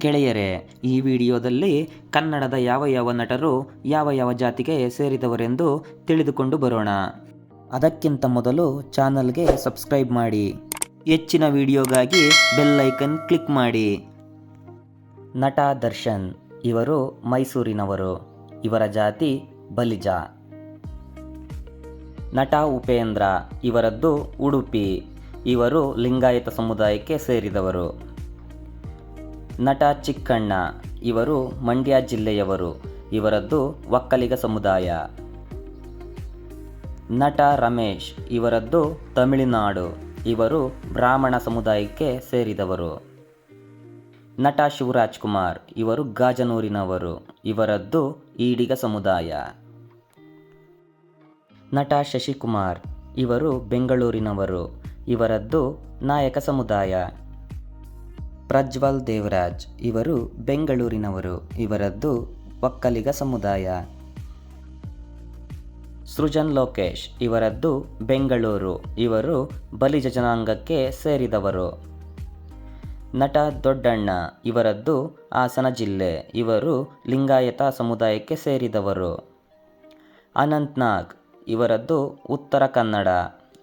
ಗೆಳೆಯರೇ, ಈ ವಿಡಿಯೋದಲ್ಲಿ ಕನ್ನಡದ ಯಾವ ಯಾವ ನಟರು, ಯಾವ ಯಾವ ಜಾತಿಗೆ ಸೇರಿದವರೆಂದು ತಿಳಿದುಕೊಂಡು ಬರೋಣ. ಅದಕ್ಕಿಂತ ಮೊದಲು ಚಾನಲ್ಗೆ ಸಬ್ಸ್ಕ್ರೈಬ್ ಮಾಡಿ. ಹೆಚ್ಚಿನ ವಿಡಿಯೋಗಾಗಿ ಬೆಲ್ ಐಕನ್ ಕ್ಲಿಕ್ ಮಾಡಿ. ನಟ ದರ್ಶನ್, ಇವರು ಮೈಸೂರಿನವರು. ಇವರ ಜಾತಿ ಬಲಿಜ. ನಟ ಉಪೇಂದ್ರ, ಇವರದ್ದು ಉಡುಪಿ. ಇವರು ಲಿಂಗಾಯತ ಸಮುದಾಯಕ್ಕೆ ಸೇರಿದವರು. ನಟ ಚಿಕ್ಕಣ್ಣ. ಇವರು ಮಂಡ್ಯ ಜಿಲ್ಲೆಯವರು. ಇವರದ್ದು ಒಕ್ಕಲಿಗ ಸಮುದಾಯ. ನಟ ರಮೇಶ್. ಇವರದ್ದು ತಮಿಳುನಾಡು. ಇವರು ಬ್ರಾಹ್ಮಣ ಸಮುದಾಯಕ್ಕೆ ಸೇರಿದವರು. ನಟ ಶಿವರಾಜ್ ಕುಮಾರ್. ಇವರು ಗಾಜನೂರಿನವರು. ಇವರದ್ದು ಈಡಿಗ ಸಮುದಾಯ. ನಟ ಶಶಿಕುಮಾರ್. ಇವರು ಬೆಂಗಳೂರಿನವರು. ಇವರದ್ದು ನಾಯಕ ಸಮುದಾಯ. ಪ್ರಜ್ವಲ್ ದೇವರಾಜ್. ಇವರು ಬೆಂಗಳೂರಿನವರು. ಇವರದ್ದು ಒಕ್ಕಲಿಗ ಸಮುದಾಯ. ಸೃಜನ್ ಲೋಕೇಶ್. ಇವರದ್ದು ಬೆಂಗಳೂರು. ಇವರು ಬಲಿಜ ಜನಾಂಗಕ್ಕೆ ಸೇರಿದವರು. ನಟ ದೊಡ್ಡಣ್ಣ. ಇವರದ್ದು ಹಾಸನ ಜಿಲ್ಲೆ. ಇವರು ಲಿಂಗಾಯತ ಸಮುದಾಯಕ್ಕೆ ಸೇರಿದವರು. ಅನಂತ್ನಾಗ್ ಇವರದ್ದು ಉತ್ತರ ಕನ್ನಡ.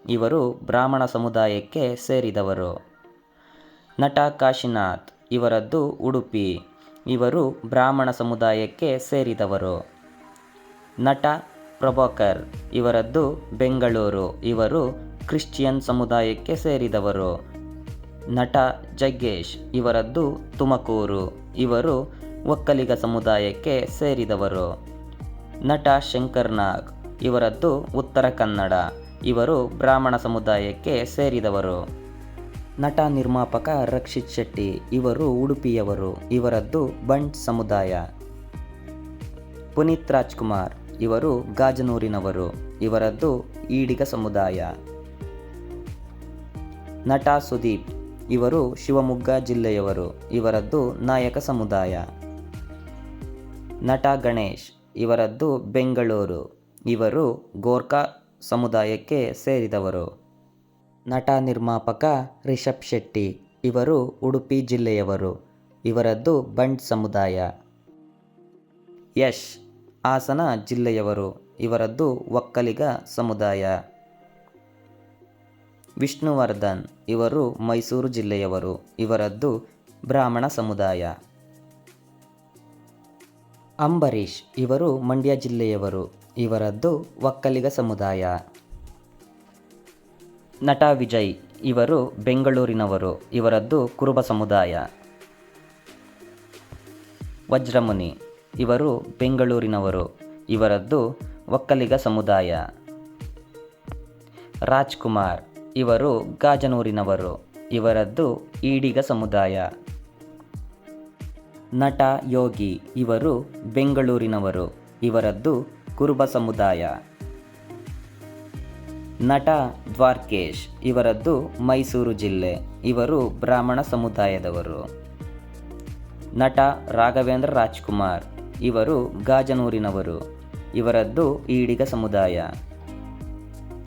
ಇವರು ಬ್ರಾಹ್ಮಣ ಸಮುದಾಯಕ್ಕೆ ಸೇರಿದವರು. ನಟ ಕಾಶಿನಾಥ್, ಇವರದ್ದು ಉಡುಪಿ. ಇವರು ಬ್ರಾಹ್ಮಣ ಸಮುದಾಯಕ್ಕೆ ಸೇರಿದವರು. ನಟ ಪ್ರಭಾಕರ್, ಇವರದ್ದು ಬೆಂಗಳೂರು. ಇವರು ಕ್ರಿಶ್ಚಿಯನ್ ಸಮುದಾಯಕ್ಕೆ ಸೇರಿದವರು. ನಟ ಜಗ್ಗೇಶ್, ಇವರದ್ದು ತುಮಕೂರು. ಇವರು ಒಕ್ಕಲಿಗ ಸಮುದಾಯಕ್ಕೆ ಸೇರಿದವರು. ನಟ ಶಂಕರ್ನಾಗ್ ಇವರದ್ದು ಉತ್ತರ ಕನ್ನಡ. ಇವರು ಬ್ರಾಹ್ಮಣ ಸಮುದಾಯಕ್ಕೆ ಸೇರಿದವರು. ನಟ ನಿರ್ಮಾಪಕ ರಕ್ಷಿತ್ ಶೆಟ್ಟಿ, ಇವರು ಉಡುಪಿಯವರು, ಇವರದ್ದು ಬಂಟ್ ಸಮುದಾಯ. ಪುನೀತ್ ರಾಜ್ಕುಮಾರ್, ಇವರು ಗಾಜನೂರಿನವರು, ಇವರದ್ದು ಈಡಿಗ ಸಮುದಾಯ. ನಟ ಸುದೀಪ್, ಇವರು ಶಿವಮೊಗ್ಗ ಜಿಲ್ಲೆಯವರು, ಇವರದ್ದು ನಾಯಕ ಸಮುದಾಯ. ನಟ ಗಣೇಶ್, ಇವರದ್ದು ಬೆಂಗಳೂರು, ಇವರು ಗೋರ್ಖಾ ಸಮುದಾಯಕ್ಕೆ ಸೇರಿದವರು. ನಟ ನಿರ್ಮಾಪಕ ರಿಷಬ್ ಶೆಟ್ಟಿ. ಇವರು ಉಡುಪಿ ಜಿಲ್ಲೆಯವರು. ಇವರದ್ದು ಬಂಟ್ ಸಮುದಾಯ. ಯಶ್, ಹಾಸನ ಜಿಲ್ಲೆಯವರು. ಇವರದ್ದು ಒಕ್ಕಲಿಗ ಸಮುದಾಯ. ವಿಷ್ಣುವರ್ಧನ್, ಇವರು ಮೈಸೂರು ಜಿಲ್ಲೆಯವರು. ಇವರದ್ದು ಬ್ರಾಹ್ಮಣ ಸಮುದಾಯ. ಅಂಬರೀಷ್, ಇವರು ಮಂಡ್ಯ ಜಿಲ್ಲೆಯವರು. ಇವರದ್ದು ಒಕ್ಕಲಿಗ ಸಮುದಾಯ. ನಟ ವಿಜಯ್, ಇವರು ಬೆಂಗಳೂರಿನವರು, ಇವರದ್ದು ಕುರುಬ ಸಮುದಾಯ. ವಜ್ರಮುನಿ, ಇವರು ಬೆಂಗಳೂರಿನವರು, ಇವರದ್ದು ಒಕ್ಕಲಿಗ ಸಮುದಾಯ. ರಾಜ್ಕುಮಾರ್, ಇವರು ಗಾಜನೂರಿನವರು, ಇವರದ್ದು ಈಡಿಗ ಸಮುದಾಯ. ನಟ ಯೋಗಿ, ಇವರು ಬೆಂಗಳೂರಿನವರು, ಇವರದ್ದು ಕುರುಬ ಸಮುದಾಯ. ನಟ ದ್ವಾರ್ಕೇಶ್, ಇವರದ್ದು ಮೈಸೂರು ಜಿಲ್ಲೆ. ಇವರು ಬ್ರಾಹ್ಮಣ ಸಮುದಾಯದವರು. ನಟ ರಾಘವೇಂದ್ರ ರಾಜ್ಕುಮಾರ್, ಇವರು ಗಾಜನೂರಿನವರು. ಇವರದ್ದು ಈಡಿಗ ಸಮುದಾಯ.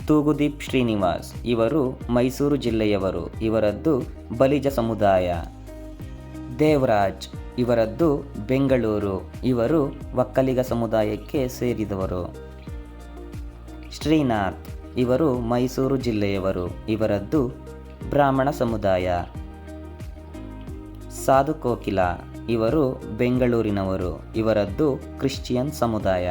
ತೂಗುದೀಪ್ ಶ್ರೀನಿವಾಸ್, ಇವರು ಮೈಸೂರು ಜಿಲ್ಲೆಯವರು. ಇವರದ್ದು ಬಲಿಜ ಸಮುದಾಯ. ದೇವರಾಜ್, ಇವರದ್ದು ಬೆಂಗಳೂರು. ಇವರು ಒಕ್ಕಲಿಗ ಸಮುದಾಯಕ್ಕೆ ಸೇರಿದವರು. ಶ್ರೀನಾಥ್ ಇವರು ಮೈಸೂರು ಜಿಲ್ಲೆಯವರು. ಇವರದ್ದು ಬ್ರಾಹ್ಮಣ ಸಮುದಾಯ. ಸಾಧು ಕೋಕಿಲ. ಇವರು ಬೆಂಗಳೂರಿನವರು. ಇವರದ್ದು ಕ್ರಿಶ್ಚಿಯನ್ ಸಮುದಾಯ.